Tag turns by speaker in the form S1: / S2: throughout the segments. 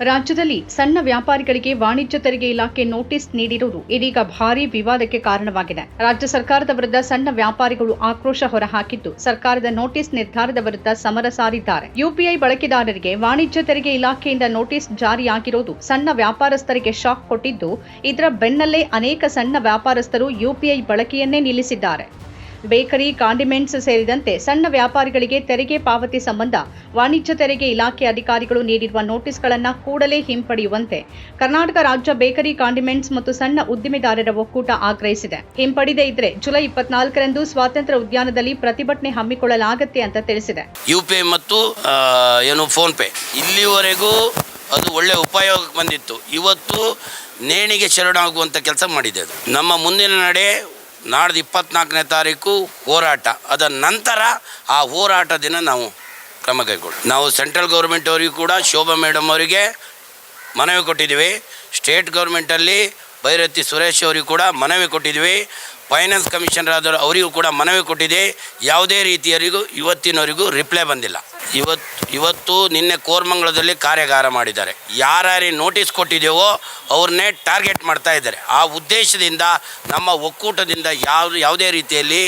S1: ರಾಜ್ಯದಲ್ಲಿ ಸಣ್ಣ ವ್ಯಾಪಾರಿಗಳಿಗೆ ವಾಣಿಜ್ಯ ತೆರಿಗೆ ಇಲಾಖೆ ನೋಟಿಸ್ ನೀಡಿರುವುದು ಇದೀಗ ಭಾರೀ ವಿವಾದಕ್ಕೆ ಕಾರಣವಾಗಿದೆ. ರಾಜ್ಯ ಸರ್ಕಾರದ ವಿರುದ್ಧ ಸಣ್ಣ ವ್ಯಾಪಾರಿಗಳು ಆಕ್ರೋಶ ಹೊರಹಾಕಿದ್ದು ಸರ್ಕಾರದ ನೋಟಿಸ್ ನಿರ್ಧಾರದ ವಿರುದ್ಧ ಸಮರ ಸಾರಿದ್ದಾರೆ. ಯುಪಿಐ ಬಳಕೆದಾರರಿಗೆ ವಾಣಿಜ್ಯ ತೆರಿಗೆ ಇಲಾಖೆಯಿಂದ ನೋಟಿಸ್ ಜಾರಿಯಾಗಿರುವುದು ಸಣ್ಣ ವ್ಯಾಪಾರಸ್ಥರಿಗೆ ಶಾಕ್ ಕೊಟ್ಟಿದ್ದು ಇದರ ಬೆನ್ನಲ್ಲೇ ಅನೇಕ ಸಣ್ಣ ವ್ಯಾಪಾರಸ್ಥರು ಯುಪಿಐ ಬಳಕೆಯನ್ನೇ ನಿಲ್ಲಿಸಿದ್ದಾರೆ. ಬೇಕರಿ, ಕಾಂಡಿಮೆಂಟ್ಸ್ ಸೇರಿದಂತೆ ಸಣ್ಣ ವ್ಯಾಪಾರಿಗಳಿಗೆ ತೆರಿಗೆ ಪಾವತಿ ಸಂಬಂಧ ವಾಣಿಜ್ಯ ತೆರಿಗೆ ಇಲಾಖೆ ಅಧಿಕಾರಿಗಳು ನೀಡಿರುವ ನೋಟಿಸ್ಗಳನ್ನು ಕೂಡಲೇ ಹಿಂಪಡೆಯುವಂತೆ ಕರ್ನಾಟಕ ರಾಜ್ಯ ಬೇಕರಿ, ಕಾಂಡಿಮೆಂಟ್ಸ್ ಮತ್ತು ಸಣ್ಣ ಉದ್ದಿಮೆದಾರರ ಒಕ್ಕೂಟ ಆಗ್ರಹಿಸಿದೆ. ಹಿಂಪಡೆದೇ ಇದ್ರೆ ಜುಲೈ ಇಪ್ಪತ್ನಾಲ್ಕರಂದು ಸ್ವಾತಂತ್ರ್ಯ ಉದ್ಯಾನದಲ್ಲಿ ಪ್ರತಿಭಟನೆ ಹಮ್ಮಿಕೊಳ್ಳಲಾಗುತ್ತೆ ಅಂತ ತಿಳಿಸಿದೆ.
S2: ಯುಪಿಐ ಮತ್ತು ಏನು ಫೋನ್ ಪೇ ಇಲ್ಲಿವರೆಗೂ ಅದು ಒಳ್ಳೆ ಉಪಯೋಗಕ್ಕೆ ಬಂದಿತ್ತು. ಇವತ್ತು ನೇಣಿಗೆ ಶರಣಾಗುವಂಥ ಕೆಲಸ ಮಾಡಿದೆ ಅದು. ನಮ್ಮ ಮುಂದಿನ ನಡೆ ನಾಡ್ದು ಇಪ್ಪತ್ನಾಲ್ಕನೇ ತಾರೀಕು ಹೋರಾಟ. ಅದರ ನಂತರ ಆ ಹೋರಾಟ ದಿನ ನಾವು ಕ್ರಮ ಕೈಗೊಳ್ಳಿ ನಾವು ಸೆಂಟ್ರಲ್ ಗೌರ್ಮೆಂಟ್ ಅವರಿಗೂ ಕೂಡ ಶೋಭಾ ಮೇಡಮ್ ಅವರಿಗೆ ಮನವಿ ಕೊಟ್ಟಿದ್ದೀವಿ. ಸ್ಟೇಟ್ ಗೌರ್ಮೆಂಟಲ್ಲಿ ಭೈರತಿ ಸುರೇಶ್ ಅವರಿಗೂ ಕೂಡ ಮನವಿ ಕೊಟ್ಟಿದ್ವಿ. ಫೈನಾನ್ಸ್ ಕಮಿಷನರ್ ಆದವರು ಅವರಿಗೂ ಕೂಡ ಮನವಿ ಕೊಟ್ಟಿದೆ. ಯಾವುದೇ ರೀತಿಯವರಿಗೂ ಇವತ್ತಿನವರಿಗೂ ರಿಪ್ಲೈ ಬಂದಿಲ್ಲ. ಇವತ್ತು ಇವತ್ತು ನಿನ್ನೆ ಕೋರ್ಮಂಗಳದಲ್ಲಿ ಕಾರ್ಯಾಗಾರ ಮಾಡಿದ್ದಾರೆ. ಯಾರ್ಯಾರಿಗೆ ನೋಟಿಸ್ ಕೊಟ್ಟಿದ್ದೇವೋ ಅವ್ರನ್ನೇ ಟಾರ್ಗೆಟ್ ಮಾಡ್ತಾ ಇದ್ದಾರೆ. ಆ ಉದ್ದೇಶದಿಂದ, ನಮ್ಮ ಒಕ್ಕೂಟದಿಂದ ಯಾವ, ಯಾವುದೇ ರೀತಿಯಲ್ಲಿ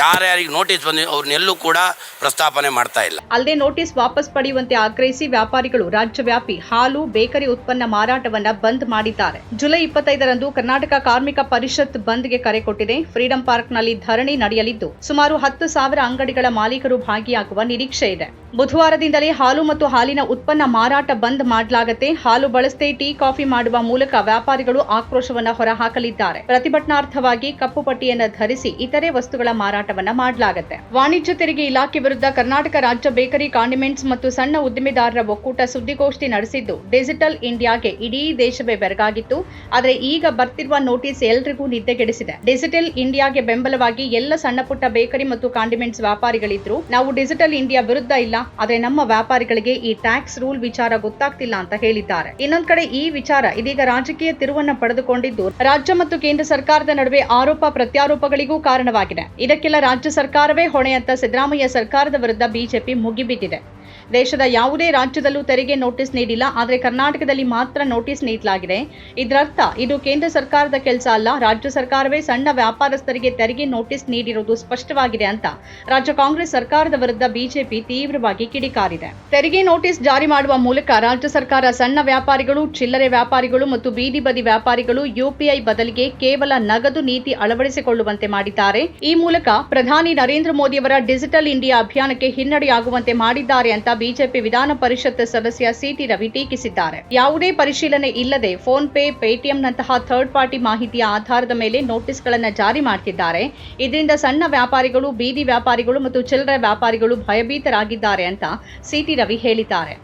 S2: ಯಾರ್ಯಾರಿಗೆ ನೋಟಿಸ್ ಬಂದ ಅವ್ರನ್ನೆಲ್ಲೂ ಕೂಡ ಪ್ರಸ್ತಾಪನೆ ಮಾಡ್ತಾ ಇಲ್ಲ.
S1: ಅಲ್ಲದೆ ನೋಟಿಸ್ ವಾಪಸ್ ಪಡೆಯುವಂತೆ ಆಗ್ರಹಿಸಿ ವ್ಯಾಪಾರಿಗಳು ರಾಜ್ಯವ್ಯಾಪಿ ಹಾಲು, ಬೇಕರಿ ಉತ್ಪನ್ನ ಮಾರಾಟವನ್ನ ಬಂದ್ ಮಾಡಿದ್ದಾರೆ. ಜುಲೈ ಇಪ್ಪತ್ತೈದರಂದು ಕರ್ನಾಟಕ ಕಾರ್ಮಿಕ ಪರಿಷತ್ ಬಂದ್ಗೆ ಕರೆ ಕೊಟ್ಟಿದೆ. ಫ್ರೀಡಂ ಪಾರ್ಕ್ನಲ್ಲಿ ಧರಣಿ ನಡೆಯಲಿದ್ದು, ಸುಮಾರು ಹತ್ತು ಸಾವಿರ ಅಂಗಡಿಗಳ ಮಾಲೀಕರು ಭಾಗಿಯಾಗುವ ನಿರೀಕ್ಷೆ ಇದೆ. ಬುಧವಾರದಿಂದಲೇ ಹಾಲು ಮತ್ತು ಹಾಲಿನ ಉತ್ಪನ್ನ ಮಾರಾಟ ಬಂದ್ ಮಾಡಲಾಗತ್ತೆ. ಹಾಲು ಬಳಸದೆ ಟೀ, ಕಾಫಿ ಮಾಡುವ ಮೂಲಕ ವ್ಯಾಪಾರಿಗಳು ಆಕ್ರೋಶವನ್ನ ಹೊರಹಾಕಲಿದ್ದಾರೆ. ಪ್ರತಿಭಟನಾರ್ಥವಾಗಿ ಕಪ್ಪು ಪಟ್ಟಿಯನ್ನು ಧರಿಸಿ ಇತರೆ ವಸ್ತುಗಳ ಮಾರಾಟವನ್ನ ಮಾಡಲಾಗುತ್ತೆ. ವಾಣಿಜ್ಯ ತೆರಿಗೆ ಇಲಾಖೆ ವಿರುದ್ಧ ಕರ್ನಾಟಕ ರಾಜ್ಯ ಬೇಕರಿ, ಕಾಂಡಿಮೆಂಟ್ಸ್ ಮತ್ತು ಸಣ್ಣ ಉದ್ದಿಮೆದಾರರ ಒಕ್ಕೂಟ ಸುದ್ದಿಗೋಷ್ಠಿ ನಡೆಸಿದ್ದು, ಡಿಜಿಟಲ್ ಇಂಡಿಯಾಗೆ ಇಡೀ ದೇಶವೇ ಬೆರಗಾಗಿತ್ತು. ಆದರೆ ಈಗ ಬರ್ತಿರುವ ನೋಟಿಸ್ ಎಲ್ರಿಗೂ ನಿದ್ದೆಗೆಡಿಸಿದೆ. ಡಿಜಿಟಲ್ ಇಂಡಿಯಾಗೆ ಬೆಂಬಲವಾಗಿ ಎಲ್ಲ ಸಣ್ಣ ಪುಟ್ಟ ಬೇಕರಿ ಮತ್ತು ಕಾಂಡಿಮೆಂಟ್ಸ್ ವ್ಯಾಪಾರಿಗಳಿದ್ರು. ನಾವು ಡಿಜಿಟಲ್ ಇಂಡಿಯಾ ವಿರುದ್ಧ ಇಲ್ಲ ಆದರೆ ನಮ್ಮ ವ್ಯಾಪಾರಿಗಳಿಗೆ ಈ ಟ್ಯಾಕ್ಸ್ ರೂಲ್ ವಿಚಾರ ಗೊತ್ತಾಗ್ತಿಲ್ಲ ಅಂತ ಹೇಳಿದ್ದಾರೆ. ಇನ್ನೊಂದ್ ಕಡೆ ಈ ವಿಚಾರ ಇದೀಗ ರಾಜಕೀಯ ತಿರುವನ್ನ ಪಡೆದುಕೊಂಡಿದ್ದು ರಾಜ್ಯ ಮತ್ತು ಕೇಂದ್ರ ಸರ್ಕಾರದ ನಡುವೆ ಆರೋಪ ಪ್ರತ್ಯಾರೋಪಗಳಿಗೂ ಕಾರಣವಾಗಿದೆ. ಇದಕ್ಕೆಲ್ಲ ರಾಜ್ಯ ಸರ್ಕಾರವೇ ಹೊಣೆ ಅಂತ ಸಿದ್ದರಾಮಯ್ಯ ಸರ್ಕಾರದ ವಿರುದ್ಧ ಬಿಜೆಪಿ ಮುಗಿಬಿದ್ದಿದೆ. ದೇಶದ ಯಾವುದೇ ರಾಜ್ಯದಲ್ಲೂ ತೆರಿಗೆ ನೋಟಿಸ್ ನೀಡಿಲ್ಲ, ಆದರೆ ಕರ್ನಾಟಕದಲ್ಲಿ ಮಾತ್ರ ನೋಟಿಸ್ ನೀಡಲಾಗಿದೆ. ಇದರರ್ಥ, ಇದು ಕೇಂದ್ರ ಸರ್ಕಾರದ ಕೆಲಸ ಅಲ್ಲ, ರಾಜ್ಯ ಸರ್ಕಾರವೇ ಸಣ್ಣ ವ್ಯಾಪಾರಸ್ಥರಿಗೆ ತೆರಿಗೆ ನೋಟಿಸ್ ನೀಡಿರುವುದು ಸ್ಪಷ್ಟವಾಗಿದೆ ಅಂತ ರಾಜ್ಯ ಕಾಂಗ್ರೆಸ್ ಸರ್ಕಾರದ ವಿರುದ್ಧ ಬಿಜೆಪಿ ತೀವ್ರವಾಗಿ ಕಿಡಿಕಾರಿದೆ. ತೆರಿಗೆ ನೋಟಿಸ್ ಜಾರಿ ಮಾಡುವ ಮೂಲಕ ರಾಜ್ಯ ಸರ್ಕಾರ ಸಣ್ಣ ವ್ಯಾಪಾರಿಗಳು, ಚಿಲ್ಲರೆ ವ್ಯಾಪಾರಿಗಳು ಮತ್ತು ಬೀದಿ ಬದಿ ವ್ಯಾಪಾರಿಗಳು ಯುಪಿಐ ಬದಲಿಗೆ ಕೇವಲ ನಗದು ನೀತಿ ಅಳವಡಿಸಿಕೊಳ್ಳುವಂತೆ ಮಾಡಿದ್ದಾರೆ. ಈ ಮೂಲಕ ಪ್ರಧಾನಿ ನರೇಂದ್ರ ಮೋದಿಯವರ ಡಿಜಿಟಲ್ ಇಂಡಿಯಾ ಅಭಿಯಾನಕ್ಕೆ ಹಿನ್ನಡೆಯಾಗುವಂತೆ ಮಾಡಿದ್ದಾರೆ ಅಂತ ಬಿಜೆಪಿ ವಿಧಾನ ಪರಿಷತ್ ಸದಸ್ಯ ಸಿಟಿ ರವಿ ಟೀಕಿಸಿದ್ದಾರೆ. ಯಾವುದೇ ಪರಿಶೀಲನೆ ಇಲ್ಲದೆ ಫೋನ್ ಪೇ, ಪೇಟಿಎಂನಂತಹ ಥರ್ಡ್ ಪಾರ್ಟಿ ಮಾಹಿತಿಯ ಆಧಾರದ ಮೇಲೆ ನೋಟಿಸ್ಗಳನ್ನು ಜಾರಿ ಮಾಡ್ತಿದ್ದಾರೆ. ಇದರಿಂದ ಸಣ್ಣ ವ್ಯಾಪಾರಿಗಳು, ಬೀದಿ ವ್ಯಾಪಾರಿಗಳು ಮತ್ತು ಚಿಲ್ಲರೆ ವ್ಯಾಪಾರಿಗಳು ಭಯಭೀತರಾಗಿದ್ದಾರೆ ಅಂತ ಸಿಟಿ ರವಿ ಹೇಳಿದ್ದಾರೆ.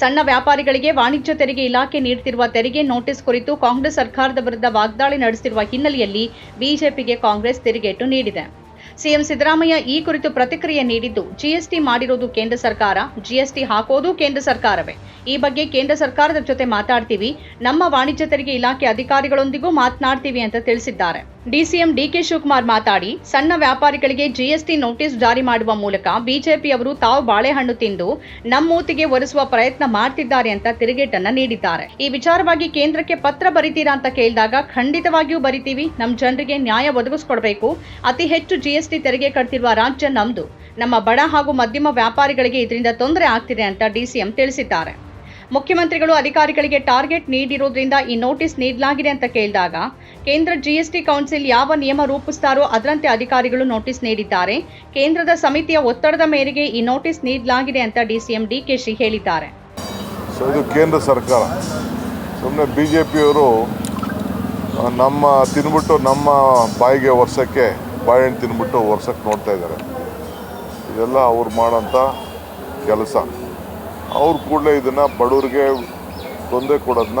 S1: ಸಣ್ಣ ವ್ಯಾಪಾರಿಗಳಿಗೆ ವಾಣಿಜ್ಯ ತೆರಿಗೆ ಇಲಾಖೆ ನೀಡುತ್ತಿರುವ ತೆರಿಗೆ ನೋಟಿಸ್ ಕುರಿತು ಕಾಂಗ್ರೆಸ್ ಸರ್ಕಾರದ ವಿರುದ್ಧ ವಾಗ್ದಾಳಿ ನಡೆಸಿರುವ ಹಿನ್ನೆಲೆಯಲ್ಲಿ ಬಿಜೆಪಿಗೆ ಕಾಂಗ್ರೆಸ್ ತಿರುಗೇಟು ನೀಡಿದೆ. ಸಿಎಂ ಸಿದ್ದರಾಮಯ್ಯ ಈ ಕುರಿತು ಪ್ರತಿಕ್ರಿಯೆ ನೀಡಿದ್ದು, ಜಿಎಸ್ಟಿ ಮಾಡಿರೋದು ಕೇಂದ್ರ ಸರ್ಕಾರ, ಜಿಎಸ್ಟಿ ಹಾಕೋದು ಕೇಂದ್ರ ಸರ್ಕಾರವೇ. ಈ ಬಗ್ಗೆ ಕೇಂದ್ರ ಸರ್ಕಾರದ ಜೊತೆ ಮಾತಾಡ್ತೀವಿ, ನಮ್ಮ ವಾಣಿಜ್ಯ ತೆರಿಗೆ ಇಲಾಖೆ ಅಧಿಕಾರಿಗಳೊಂದಿಗೂ ಮಾತನಾಡ್ತೀವಿ ಅಂತ ತಿಳಿಸಿದ್ದಾರೆ. ಡಿಸಿಎಂ ಡಿಕೆ ಶಿವಕುಮಾರ್ ಮಾತಾಡಿ, ಸಣ್ಣ ವ್ಯಾಪಾರಿಗಳಿಗೆ ಜಿಎಸ್ಟಿ ನೋಟಿಸ್ ಜಾರಿ ಮಾಡುವ ಮೂಲಕ ಬಿಜೆಪಿಯವರು ತಾವು ಬಾಳೆಹಣ್ಣು ತಿಂದು ನಮ್ಮೂತಿಗೆ ಒರೆಸುವ ಪ್ರಯತ್ನ ಮಾಡ್ತಿದ್ದಾರೆ ಅಂತ ತಿರುಗೇಟನ್ನ ನೀಡಿದ್ದಾರೆ. ಈ ವಿಚಾರವಾಗಿ ಕೇಂದ್ರಕ್ಕೆ ಪತ್ರ ಬರೀತೀರಾ ಅಂತ ಕೇಳಿದಾಗ, ಖಂಡಿತವಾಗಿಯೂ ಬರಿತೀವಿ. ನಮ್ಮ ಜನರಿಗೆ ನ್ಯಾಯ ಒದಗಿಸ್ಕೊಡ್ಬೇಕು. ಅತಿ ಹೆಚ್ಚು ಜಿಎಸ್ಟಿ ತೆರಿಗೆ ಕಟ್ತಿರುವ ರಾಜ್ಯ ನಮ್ದು. ನಮ್ಮ ಬಡ ಹಾಗೂ ಮಧ್ಯಮ ವ್ಯಾಪಾರಿಗಳಿಗೆ ಇದರಿಂದ ತೊಂದರೆ ಆಗ್ತಿದೆ ಅಂತ ಡಿಸಿಎಂ ತಿಳಿಸಿದ್ದಾರೆ. ಮುಖ್ಯಮಂತ್ರಿಗಳು ಅಧಿಕಾರಿಗಳಿಗೆ ಟಾರ್ಗೆಟ್ ನೀಡಿರೋದ್ರಿಂದ ಈ ನೋಟಿಸ್ ನೀಡಲಾಗಿದೆ ಅಂತ ಕೇಳಿದಾಗ, ಕೇಂದ್ರ ಜಿಎಸ್ಟಿ ಕೌನ್ಸಿಲ್ ಯಾವ ನಿಯಮ ರೂಪಿಸ್ತಾರೋ ಅದರಂತೆ ಅಧಿಕಾರಿಗಳು ನೋಟಿಸ್ ನೀಡಿದ್ದಾರೆ. ಕೇಂದ್ರದ ಸಮಿತಿಯ ಒತ್ತಡದ ಮೇರೆಗೆ ಈ ನೋಟಿಸ್ ನೀಡಲಾಗಿದೆ ಅಂತ ಡಿಸಿಎಂ ಡಿಕೆಶಿ ಹೇಳಿದ್ದಾರೆ.
S3: ಕೇಂದ್ರ ಸರ್ಕಾರ. ಸುಮ್ಮನೆ ಬಿ ಜೆ ಪಿಯವರು ನಮ್ಮ ತಿನ್ಬಿಟ್ಟು ನಮ್ಮ ಬಾಯಿಗೆ ಒರ್ಸೋಕ್ಕೆ ಬಾಳೆಹಣ್ಣು ತಿನ್ಬಿಟ್ಟು ಒರ್ಸೋಕ್ಕೆ ನೋಡ್ತಾ ಇದ್ದಾರೆ. ಇದೆಲ್ಲ ಅವ್ರು ಮಾಡೋಂಥ ಕೆಲಸ. ಅವ್ರು ಕೂಡಲೇ ಇದನ್ನು ಬಡವ್ರಿಗೆ ತೊಂದರೆ ಕೊಡೋದನ್ನ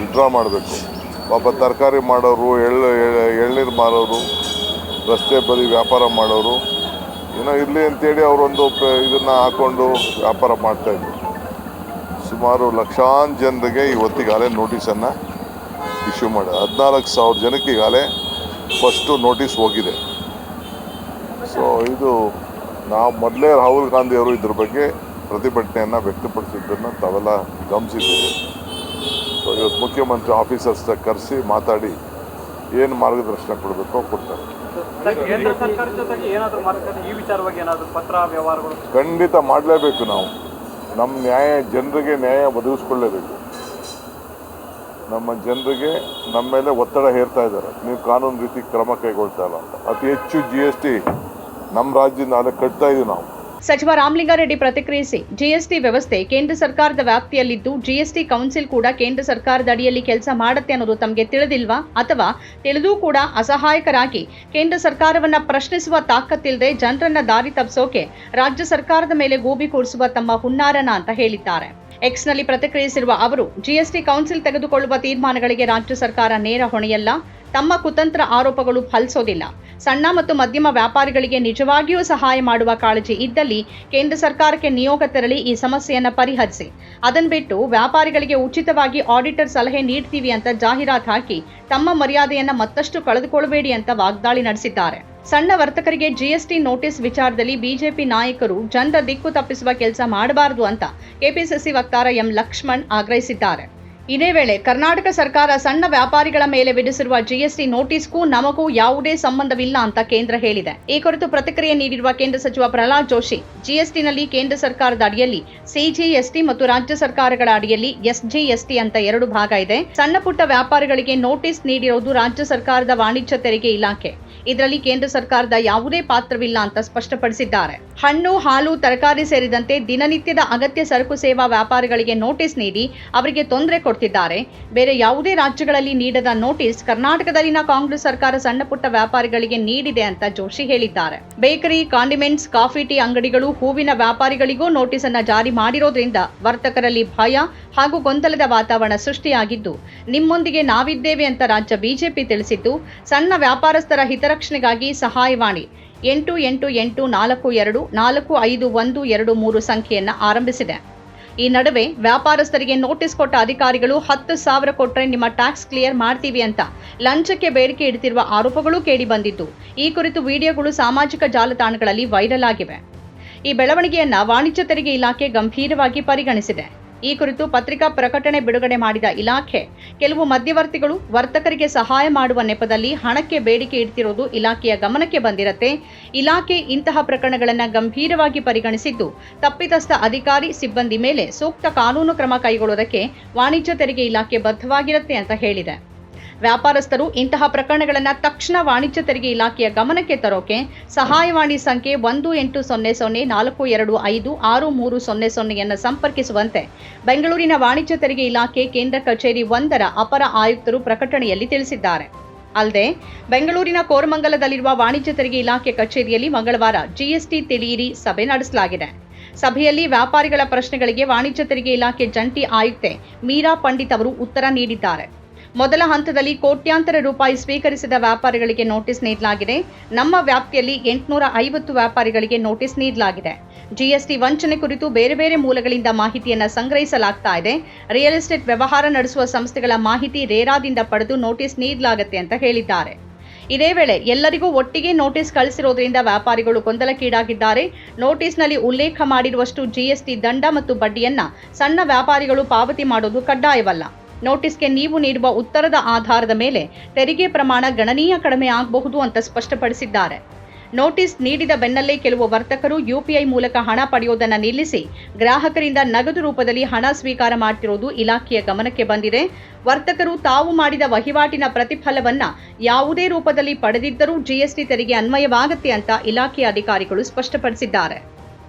S3: ವಿಡ್ರಾ ಮಾಡಬೇಕು. ಪಾಪ ತರಕಾರಿ ಮಾಡೋರು, ಎಳ್ಳು ಎಳ್- ಎಳ್ನೀರು ಮಾರೋರು, ರಸ್ತೆ ಬದಿ ವ್ಯಾಪಾರ ಮಾಡೋರು, ಏನೋ ಇರಲಿ ಅಂತೇಳಿ ಅವರೊಂದು ಇದನ್ನು ಹಾಕ್ಕೊಂಡು ವ್ಯಾಪಾರ ಮಾಡ್ತಾಯಿದ್ರು ಸುಮಾರು ಲಕ್ಷಾಂತರ ಜನರಿಗೆ ಇವತ್ತಿಗಾಲೇ ನೋಟಿಸನ್ನು ಇಶ್ಯೂ ಮಾಡಿ ಹದಿನಾಲ್ಕು ಸಾವಿರ ಜನಕ್ಕೆ ಈಗಾಗಲೇ ಫಸ್ಟು ನೋಟಿಸ್ ಹೋಗಿದೆ. ಸೊ ಇದು ನಾವು ಮೊದಲೇ ರಾಹುಲ್ ಗಾಂಧಿ ಅವರು ಇದ್ರ ಬಗ್ಗೆ ಪ್ರತಿಭಟನೆಯನ್ನು ವ್ಯಕ್ತಪಡಿಸಿದ್ದನ್ನು ತಾವೆಲ್ಲ ಗಮನಿಸಿದ್ದೀವಿ ಸೊ ಇವತ್ತು ಮುಖ್ಯಮಂತ್ರಿ ಆಫೀಸರ್ಸ್ ಕರೆಸಿ ಮಾತಾಡಿ ಏನು ಮಾರ್ಗದರ್ಶನ ಕೊಡಬೇಕೋ ಕೊಡ್ತಾರೆ. ಖಂಡಿತ ಮಾಡಲೇಬೇಕು ನಾವು. ನಮ್ಮ ನ್ಯಾಯ ಜನರಿಗೆ ನ್ಯಾಯ ಒದಗಿಸ್ಕೊಳ್ಳೇಬೇಕು. ನಮ್ಮ ಜನರಿಗೆ ನಮ್ಮ ಮೇಲೆ ಒತ್ತಡ ಹೇರ್ತಾ ಇದ್ದಾರೆ. ನೀವು ಕಾನೂನು ರೀತಿ ಕ್ರಮ ಕೈಗೊಳ್ತಾ ಇಲ್ಲ ಅಂತ. ಹೆಚ್ಚು ಜಿ ಎಸ್ ಟಿ ನಮ್ಮ ರಾಜ್ಯದಿಂದ ಅದಕ್ಕೆ ಕಟ್ತಾ ಇದೀವಿ ನಾವು.
S1: ಸಚಿವ ರಾಮಲಿಂಗಾರೆಡ್ಡಿ ಪ್ರತಿಕ್ರಿಯಿಸಿ ಜಿಎಸ್ಟಿ ವ್ಯವಸ್ಥೆ ಕೇಂದ್ರ ಸರ್ಕಾರದ ವ್ಯಾಪ್ತಿಯಲ್ಲಿದ್ದು ಜಿಎಸ್ಟಿ ಕೌನ್ಸಿಲ್ ಕೂಡ ಕೇಂದ್ರ ಸರ್ಕಾರದ ಅಡಿಯಲ್ಲಿ ಕೆಲಸ ಮಾಡುತ್ತೆ ಅನ್ನೋದು ತಮಗೆ ತಿಳಿದಿಲ್ವಾ? ಅಥವಾ ತಿಳಿದೂ ಕೂಡ ಅಸಹಾಯಕರಾಗಿ ಕೇಂದ್ರ ಸರ್ಕಾರವನ್ನ ಪ್ರಶ್ನಿಸುವ ತಾಕತ್ತಿಲ್ಲದೆ ಜನರನ್ನ ದಾರಿ ತಪ್ಪಿಸೋಕೆ ರಾಜ್ಯ ಸರ್ಕಾರದ ಮೇಲೆ ಗೋಬಿ ಕೂಡಿಸುವ ತಮ್ಮ ಹುನ್ನಾರನ ಅಂತ ಹೇಳಿದ್ದಾರೆ. ಎಕ್ಸ್ನಲ್ಲಿ ಪ್ರತಿಕ್ರಿಯಿಸಿರುವ ಅವರು ಜಿಎಸ್ಟಿ ಕೌನ್ಸಿಲ್ ತೆಗೆದುಕೊಳ್ಳುವ ತೀರ್ಮಾನಗಳಿಗೆ ರಾಜ್ಯ ಸರ್ಕಾರ ನೇರ ಹೊಣೆಯಲ್ಲ. ತಮ್ಮ ಕುತಂತ್ರ ಆರೋಪಗಳು ಫಲಿಸೋದಿಲ್ಲ. ಸಣ್ಣ ಮತ್ತು ಮಧ್ಯಮ ವ್ಯಾಪಾರಿಗಳಿಗೆ ನಿಜವಾಗಿಯೂ ಸಹಾಯ ಮಾಡುವ ಕಾಳಜಿ ಇದ್ದಲ್ಲಿ ಕೇಂದ್ರ ಸರ್ಕಾರಕ್ಕೆ ನಿಯೋಗ ತೆರಳಿ ಈ ಸಮಸ್ಯೆಯನ್ನು ಪರಿಹರಿಸಿ. ಅದನ್ನು ಬಿಟ್ಟು ವ್ಯಾಪಾರಿಗಳಿಗೆ ಉಚಿತವಾಗಿ ಆಡಿಟರ್ ಸಲಹೆ ನೀಡ್ತೀವಿ ಅಂತ ಜಾಹೀರಾತು ಹಾಕಿ ತಮ್ಮ ಮರ್ಯಾದೆಯನ್ನು ಮತ್ತಷ್ಟು ಕಳೆದುಕೊಳ್ಳಬೇಡಿ ಅಂತ ವಾಗ್ದಾಳಿ ನಡೆಸಿದ್ದಾರೆ. ಸಣ್ಣ ವರ್ತಕರಿಗೆ ಜಿಎಸ್ಟಿ ನೋಟಿಸ್ ವಿಚಾರದಲ್ಲಿ ಬಿಜೆಪಿ ನಾಯಕರು ಜನರ ದಿಕ್ಕು ತಪ್ಪಿಸುವ ಕೆಲಸ ಮಾಡಬಾರದು ಅಂತ ಕೆಪಿಸಿಸಿ ವಕ್ತಾರ ಎಂ ಲಕ್ಷ್ಮಣ್ ಆಗ್ರಹಿಸಿದ್ದಾರೆ. ಇದೇ ವೇಳೆ ಕರ್ನಾಟಕ ಸರ್ಕಾರ ಸಣ್ಣ ವ್ಯಾಪಾರಿಗಳ ಮೇಲೆ ವಿಧಿಸಿರುವ ಜಿಎಸ್ಟಿ ನೋಟಿಸ್ಗೂ ನಮಗೂ ಯಾವುದೇ ಸಂಬಂಧವಿಲ್ಲ ಅಂತ ಕೇಂದ್ರ ಹೇಳಿದೆ. ಈ ಕುರಿತು ಪ್ರತಿಕ್ರಿಯೆ ನೀಡಿರುವ ಕೇಂದ್ರ ಸಚಿವ ಪ್ರಹ್ಲಾದ್ ಜೋಶಿ ಜಿಎಸ್ಟಿನಲ್ಲಿ ಕೇಂದ್ರ ಸರ್ಕಾರದ ಅಡಿಯಲ್ಲಿ ಸಿಜಿಎಸ್ಟಿ ಮತ್ತು ರಾಜ್ಯ ಸರ್ಕಾರಗಳ ಅಡಿಯಲ್ಲಿ ಎಸ್ಜಿಎಸ್ಟಿ ಅಂತ ಎರಡು ಭಾಗ ಇದೆ. ಸಣ್ಣ ಪುಟ್ಟ ವ್ಯಾಪಾರಿಗಳಿಗೆ ನೋಟಿಸ್ ನೀಡಿರುವುದು ರಾಜ್ಯ ಸರ್ಕಾರದ ವಾಣಿಜ್ಯ ತೆರಿಗೆ ಇಲಾಖೆ. ಇದರಲ್ಲಿ ಕೇಂದ್ರ ಸರ್ಕಾರದ ಯಾವುದೇ ಪಾತ್ರವಿಲ್ಲ ಅಂತ ಸ್ಪಷ್ಟಪಡಿಸಿದ್ದಾರೆ. ಹಣ್ಣು, ಹಾಲು, ತರಕಾರಿ ಸೇರಿದಂತೆ ದಿನನಿತ್ಯದ ಅಗತ್ಯ ಸರಕು ಸೇವಾ ವ್ಯಾಪಾರಿಗಳಿಗೆ ನೋಟಿಸ್ ನೀಡಿ ಅವರಿಗೆ ತೊಂದರೆ ಕೊಡ್ತಿದ್ದಾರೆ ಬೇರೆ ಯಾವುದೇ ರಾಜ್ಯಗಳಲ್ಲಿ ನೀಡದ ನೋಟಿಸ್ ಕರ್ನಾಟಕದಲ್ಲಿನ ಕಾಂಗ್ರೆಸ್ ಸರ್ಕಾರ ಸಣ್ಣ ಪುಟ್ಟ ವ್ಯಾಪಾರಿಗಳಿಗೆ ನೀಡಿದೆ ಅಂತ ಜೋಶಿ ಹೇಳಿದ್ದಾರೆ. ಬೇಕರಿ, ಕಾಂಡಿಮೆಂಟ್ಸ್, ಕಾಫಿ, ಟೀ ಅಂಗಡಿಗಳು ಹೂವಿನ ವ್ಯಾಪಾರಿಗಳಿಗೂ ನೋಟಿಸ್ ಅನ್ನ ಜಾರಿ ಮಾಡಿರೋದ್ರಿಂದ ವರ್ತಕರಲ್ಲಿ ಭಯ ಹಾಗೂ ಗೊಂದಲದ ವಾತಾವರಣ ಸೃಷ್ಟಿಯಾಗಿದ್ದು, ನಿಮ್ಮೊಂದಿಗೆ ನಾವಿದ್ದೇವೆ ಅಂತ ರಾಜ್ಯ ಬಿಜೆಪಿ ತಿಳಿಸಿದ್ದು, ಸಣ್ಣ ವ್ಯಾಪಾರಸ್ಥರ ಹಿತರಕ್ಷಣೆಗಾಗಿ ಸಹಾಯವಾಣಿ ಎಂಟು ಎಂಟು ಎಂಟು ನಾಲ್ಕು ಎರಡು ನಾಲ್ಕು ಐದು ಒಂದು ಎರಡು ಮೂರು ಸಂಖ್ಯೆಯನ್ನು ಆರಂಭಿಸಿದೆ. ಈ ನಡುವೆ ವ್ಯಾಪಾರಸ್ಥರಿಗೆ ನೋಟಿಸ್ ಕೊಟ್ಟ ಅಧಿಕಾರಿಗಳು ಹತ್ತು ಸಾವಿರ ಕೊಟ್ಟರೆ ನಿಮ್ಮ ಟ್ಯಾಕ್ಸ್ ಕ್ಲಿಯರ್ ಮಾಡ್ತೀವಿ ಅಂತ ಲಂಚಕ್ಕೆ ಬೇಡಿಕೆ ಇಡ್ತಿರುವ ಆರೋಪಗಳು ಕೇಳಿಬಂದಿದ್ದು ಈ ಕುರಿತು ವಿಡಿಯೋಗಳು ಸಾಮಾಜಿಕ ಜಾಲತಾಣಗಳಲ್ಲಿ ವೈರಲ್ ಆಗಿವೆ. ಈ ಬೆಳವಣಿಗೆಯನ್ನ ವಾಣಿಜ್ಯ ತೆರಿಗೆ ಇಲಾಖೆ ಗಂಭೀರವಾಗಿ ಪರಿಗಣಿಸಿದೆ. ಈ ಕುರಿತು ಪತ್ರಿಕಾ ಪ್ರಕಟಣೆ ಬಿಡುಗಡೆ ಮಾಡಿದ ಇಲಾಖೆ, ಕೆಲವು ಮಧ್ಯವರ್ತಿಗಳು ವರ್ತಕರಿಗೆ ಸಹಾಯ ಮಾಡುವ ನೆಪದಲ್ಲಿ ಹಣಕ್ಕೆ ಬೇಡಿಕೆ ಇಡ್ತಿರೋದು ಇಲಾಖೆಯ ಗಮನಕ್ಕೆ ಬಂದಿರತ್ತೆ. ಇಲಾಖೆ ಇಂತಹ ಪ್ರಕರಣಗಳನ್ನು ಗಂಭೀರವಾಗಿ ಪರಿಗಣಿಸಿದ್ದು, ತಪ್ಪಿತಸ್ಥ ಅಧಿಕಾರಿ, ಸಿಬ್ಬಂದಿ ಮೇಲೆ ಸೂಕ್ತ ಕಾನೂನು ಕ್ರಮ ಕೈಗೊಳ್ಳುವುದಕ್ಕೆ ವಾಣಿಜ್ಯ ತೆರಿಗೆ ಇಲಾಖೆ ಬದ್ಧವಾಗಿರುತ್ತೆ ಅಂತ ಹೇಳಿದೆ. ವ್ಯಾಪಾರಸ್ಥರು ಇಂತಹ ಪ್ರಕರಣಗಳನ್ನು ತಕ್ಷಣ ವಾಣಿಜ್ಯ ತೆರಿಗೆ ಇಲಾಖೆಯ ಗಮನಕ್ಕೆ ತರೋಕೆ ಸಹಾಯವಾಣಿ ಸಂಖ್ಯೆ ಒಂದು ಎಂಟು ಸೊನ್ನೆ ಸೊನ್ನೆ ನಾಲ್ಕು ಎರಡು ಐದು ಆರು ಮೂರು ಸೊನ್ನೆ ಸೊನ್ನೆಯನ್ನು ಸಂಪರ್ಕಿಸುವಂತೆ ಬೆಂಗಳೂರಿನ ವಾಣಿಜ್ಯ ತೆರಿಗೆ ಇಲಾಖೆ ಕೇಂದ್ರ ಕಚೇರಿ ಒಂದರ ಅಪರ ಆಯುಕ್ತರು ಪ್ರಕಟಣೆಯಲ್ಲಿ ತಿಳಿಸಿದ್ದಾರೆ. ಅಲ್ಲದೆ ಬೆಂಗಳೂರಿನ ಕೋರಮಂಗಲದಲ್ಲಿರುವ ವಾಣಿಜ್ಯ ತೆರಿಗೆ ಇಲಾಖೆ ಕಚೇರಿಯಲ್ಲಿ ಮಂಗಳವಾರ ಜಿಎಸ್ಟಿ ತಿಳಿಯಿರಿ ಸಭೆ ನಡೆಸಲಾಗಿದೆ. ಸಭೆಯಲ್ಲಿ ವ್ಯಾಪಾರಿಗಳ ಪ್ರಶ್ನೆಗಳಿಗೆ ವಾಣಿಜ್ಯ ತೆರಿಗೆ ಇಲಾಖೆ ಜಂಟಿ ಆಯುಕ್ತೆ ಮೀರಾ ಪಂಡಿತ್ ಅವರು ಉತ್ತರ ನೀಡಿದ್ದಾರೆ. ಮೊದಲ ಹಂತದಲ್ಲಿ ಕೋಟ್ಯಾಂತರ ರೂಪಾಯಿ ಸ್ವೀಕರಿಸಿದ ವ್ಯಾಪಾರಿಗಳಿಗೆ ನೋಟಿಸ್ ನೀಡಲಾಗಿದೆ. ನಮ್ಮ ವ್ಯಾಪ್ತಿಯಲ್ಲಿ ಎಂಟುನೂರ ಐವತ್ತು ವ್ಯಾಪಾರಿಗಳಿಗೆ ನೋಟಿಸ್ ನೀಡಲಾಗಿದೆ. ಜಿಎಸ್ಟಿ ವಂಚನೆ ಕುರಿತು ಬೇರೆ ಬೇರೆ ಮೂಲಗಳಿಂದ ಮಾಹಿತಿಯನ್ನು ಸಂಗ್ರಹಿಸಲಾಗ್ತಾ ಇದೆ. ರಿಯಲ್ ಎಸ್ಟೇಟ್ ವ್ಯವಹಾರ ನಡೆಸುವ ಸಂಸ್ಥೆಗಳ ಮಾಹಿತಿ ರೇರಾದಿಂದ ಪಡೆದು ನೋಟಿಸ್ ನೀಡಲಾಗುತ್ತೆ ಅಂತ ಹೇಳಿದ್ದಾರೆ. ಇದೇ ವೇಳೆ ಎಲ್ಲರಿಗೂ ಒಟ್ಟಿಗೆ ನೋಟಿಸ್ ಕಳಿಸಿರೋದ್ರಿಂದ ವ್ಯಾಪಾರಿಗಳು ಗೊಂದಲಕ್ಕೀಡಾಗಿದ್ದಾರೆ. ನೋಟಿಸ್ನಲ್ಲಿ ಉಲ್ಲೇಖ ಮಾಡಿರುವಷ್ಟು ಜಿಎಸ್ಟಿ ದಂಡ ಮತ್ತು ಬಡ್ಡಿಯನ್ನ ಸಣ್ಣ ವ್ಯಾಪಾರಿಗಳು ಪಾವತಿ ಮಾಡೋದು ಕಡ್ಡಾಯವಲ್ಲ. ನೋಟಿಸ್ಗೆ ನೀವು ನೀಡುವ ಉತ್ತರದ ಆಧಾರದ ಮೇಲೆ ತೆರಿಗೆ ಪ್ರಮಾಣ ಗಣನೀಯ ಕಡಿಮೆ ಆಗಬಹುದು ಅಂತ ಸ್ಪಷ್ಟಪಡಿಸಿದ್ದಾರೆ. ನೋಟಿಸ್ ನೀಡಿದ ಬೆನ್ನಲ್ಲೇ ಕೆಲವು ವರ್ತಕರು ಯುಪಿಐ ಮೂಲಕ ಹಣ ಪಡೆಯುವುದನ್ನು ನಿಲ್ಲಿಸಿ ಗ್ರಾಹಕರಿಂದ ನಗದು ರೂಪದಲ್ಲಿ ಹಣ ಸ್ವೀಕಾರ ಮಾಡುತ್ತಿರುವುದು ಇಲಾಖೆಯ ಗಮನಕ್ಕೆ ಬಂದಿದೆ. ವರ್ತಕರು ತಾವು ಮಾಡಿದ ವಹಿವಾಟಿನ ಪ್ರತಿಫಲವನ್ನ ಯಾವುದೇ ರೂಪದಲ್ಲಿ ಪಡೆದಿದ್ದರೂ ಜಿಎಸ್ಟಿ ತೆರಿಗೆ ಅನ್ವಯವಾಗುತ್ತೆ ಅಂತ ಇಲಾಖೆಯ ಅಧಿಕಾರಿಗಳು ಸ್ಪಷ್ಟಪಡಿಸಿದ್ದಾರೆ.